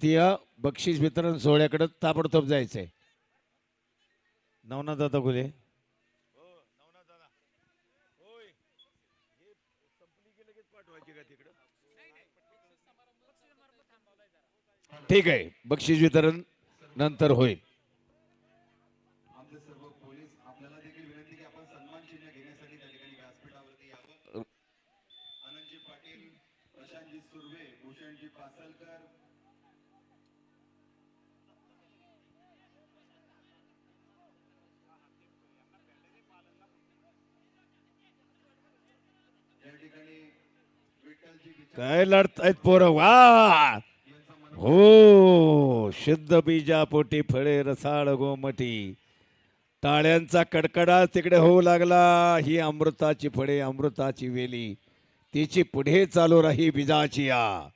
त्या बक्षीस वितरण सोहळ्याकडे ताबडतोब जायचंय. नवनाथ दादा गुले ठीक आहे बक्षीस वितरण नंतर होईल. पाटील प्रशांतजी सुर्वे भूषणजी पासलकर काय लढतायत पोरं वा! हो शुद्ध बीजापोटी फळे रसाळ गोमटी. टाळ्यांचा कडकडा तिकडे होऊ लागला ही अमृताची फळे अमृताची वेली. तिची पुढे चालू राही बीजाची या.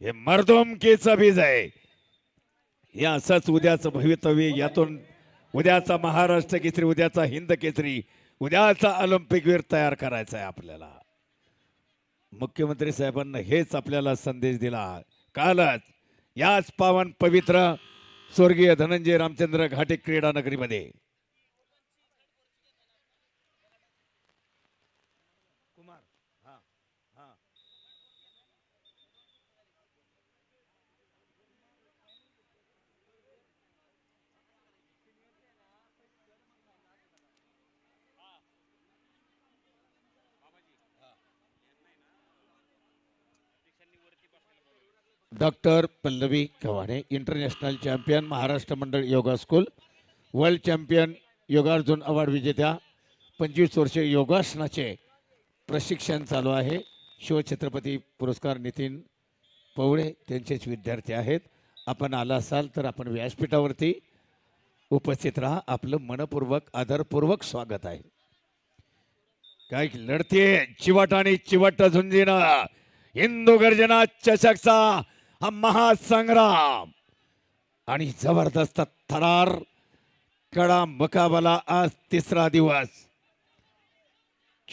हे मर्दोमकीच बीज आहे. हे असंच उद्याचं भवितव्य यातून उद्याचा महाराष्ट्र केसरी उद्याचा हिंद केसरी. उद्याचा ऑलिम्पिक वीर तयार करायचा आहे आपल्याला. मुख्यमंत्री साहेबांना हेच आपल्याला संदेश दिला. कालच याच पावन पवित्र स्वर्गीय धनंजय रामचंद्र घाटे क्रीडा नगरीमध्ये. Doctor Pallavi Kawade international champion Maharashtra Mandal yoga school world champion Yogarjun award विजेत्या पंचवीस वर्षे योगासनाचे प्रशिक्षण चालू आहे. शिवछत्रपती पुरस्कार नितीन पवळे त्यांचेच विद्यार्थी आहेत. आपण आला असाल तर आपण व्यासपीठावरती उपस्थित राहा. आपलं मनपूर्वक आदरपूर्वक स्वागत आहे. काय लढते चिवट आणि चिवट झुंजीनं. हिंदू गर्जना चषकचा हा महासंग्राम. आणि जबरदस्त थरार कडा मुकाबला आज तिसरा दिवस.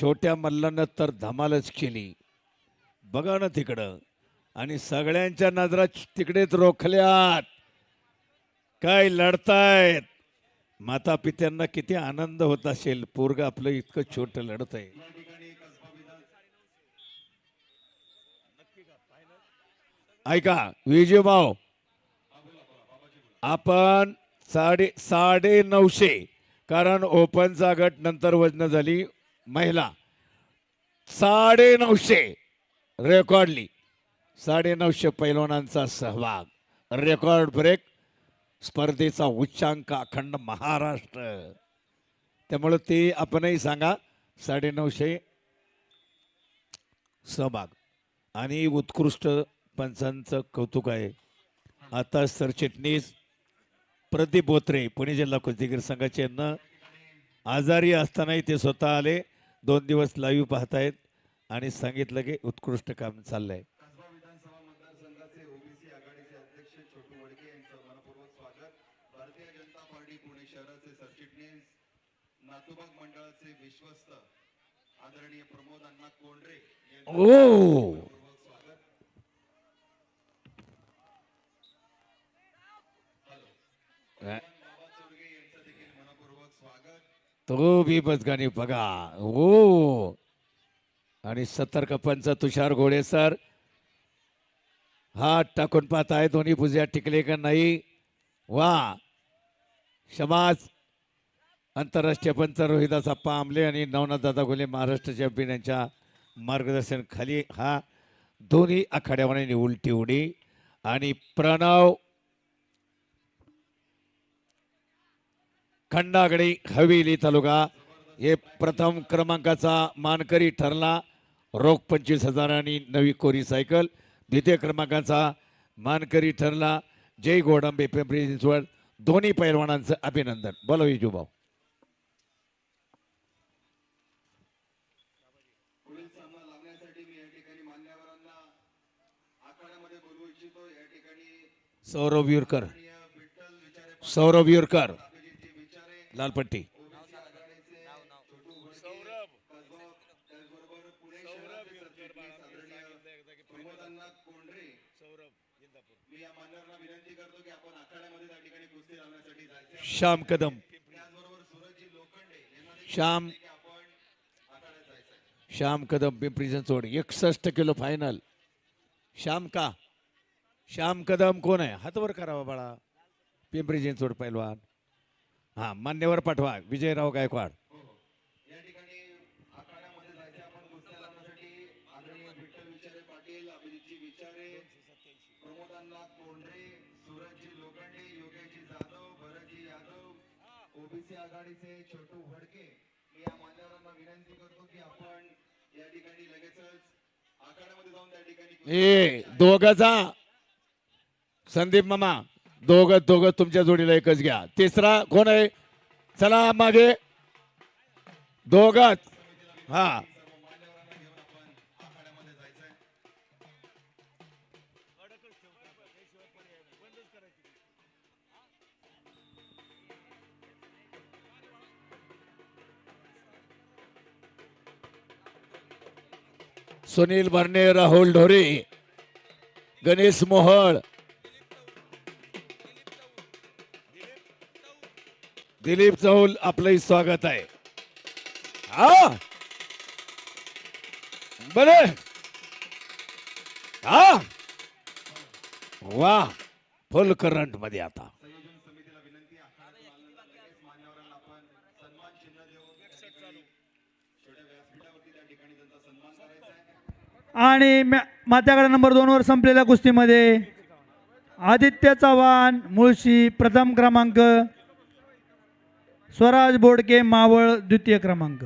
छोट्या मल्लानं तर धमालच केली. बघा ना तिकडं. आणि सगळ्यांच्या नजरा तिकडेच रोखल्यात. काय लढतायत? माता पित्यांना किती आनंद होत असेल. पोरग आपलं इतकं छोट लढत आहे या ठिकाणी कसबा विधान ऐका विजय भाऊ. आपण साडे साडे नऊशे कारण ओपनचा गट नंतर वजन झाली महिला. साडे नऊशे रेकॉर्डली साडे नऊशे पैलवानांचा सहभाग. रेकॉर्ड ब्रेक स्पर्धेचा उच्चांक अखंड महाराष्ट्र. त्यामुळं ते आपणही सांगा साडे नऊशे सहभाग. आणि उत्कृष्ट पंचांचं कौतुक आहे. आता सरचिटणीस प्रदीप बोत्रे पुणे जिल्हा कुस्तीगीर संघाचे यांना आजारी असतानाही ते स्वतः आले. दोन दिवस लाईव्ह पाहतायत आणि सांगितलं की उत्कृष्ट काम चाललंय. मंडळाचे विश्वस्त आदरणीय प्रमोद अण्णा कोंडरे ओ मनपूर्वक स्वागत बाबा चोरगे यांचं देखील मनपूर्वक स्वागत तो बी बसगाणी बघा. ओ आणि सतर्क पंच तुषार घोडे सर. हात टाकून पाहत आहे दोन्ही भुज्या टिकले का नाही? वा. क्षमाज आंतरराष्ट्रीय पंच रोहिदास अप्पा आमले आणि नवनाथ दादा घोले महाराष्ट्र चॅम्पियन यांच्या मार्गदर्शन खाली. हा. दोन्ही आखाड्यामध्ये उलटी उडी. आणि प्रणव खंडागडी हवेली तालुका हे प्रथम क्रमांकाचा मानकरी ठरला. रोख पंचवीस हजार आणि नवी कोरी सायकल. द्वितीय क्रमांकाचा मानकरी ठरला. जय गोडंबे पिंपरी चिंचवड दोन्ही पैलवानांचं अभिनंदन. बोला विजूभाऊ. सौरभ युरकर सौरभ युरकर लालपट्टी. श्याम कदम. श्याम. श्याम कदम पिंपरी चिंचवड. एकसष्ट किलो फायनल श्याम का? श्याम कदम कोण आहे? हातवर करावा बाळा. पिंपरी चिंचवड पैलवान. हा मान्यवर पाठवा विजयराव गायकवाड. हो हो. ओबीसी आघाडीचे छोटू भडके. मी या मान्यवरांना विनंती करतो की आपण या ठिकाणी लगेचच आखाड्यामध्ये जाऊन त्या ठिकाणी ए दोघाचा संदीप मामा. दोघं दोघं तुमच्या जोडीला एकच घ्या. तिसरा कोण आहे? चला मागे. दोघच. हा. सुनील भरणे राहुल ढोरे गणेश मोहळ दिलीप चौल आपलंही स्वागत आहे. हा? बर. हा? वा. फुल करंटमध्ये आता. आणि माझ्याकडे नंबर दोनवर संपलेल्या कुस्तीमध्ये आदित्य चव्हाण मुळशी प्रथम क्रमांक स्वराज बोडके मावळ द्वितीय क्रमांक.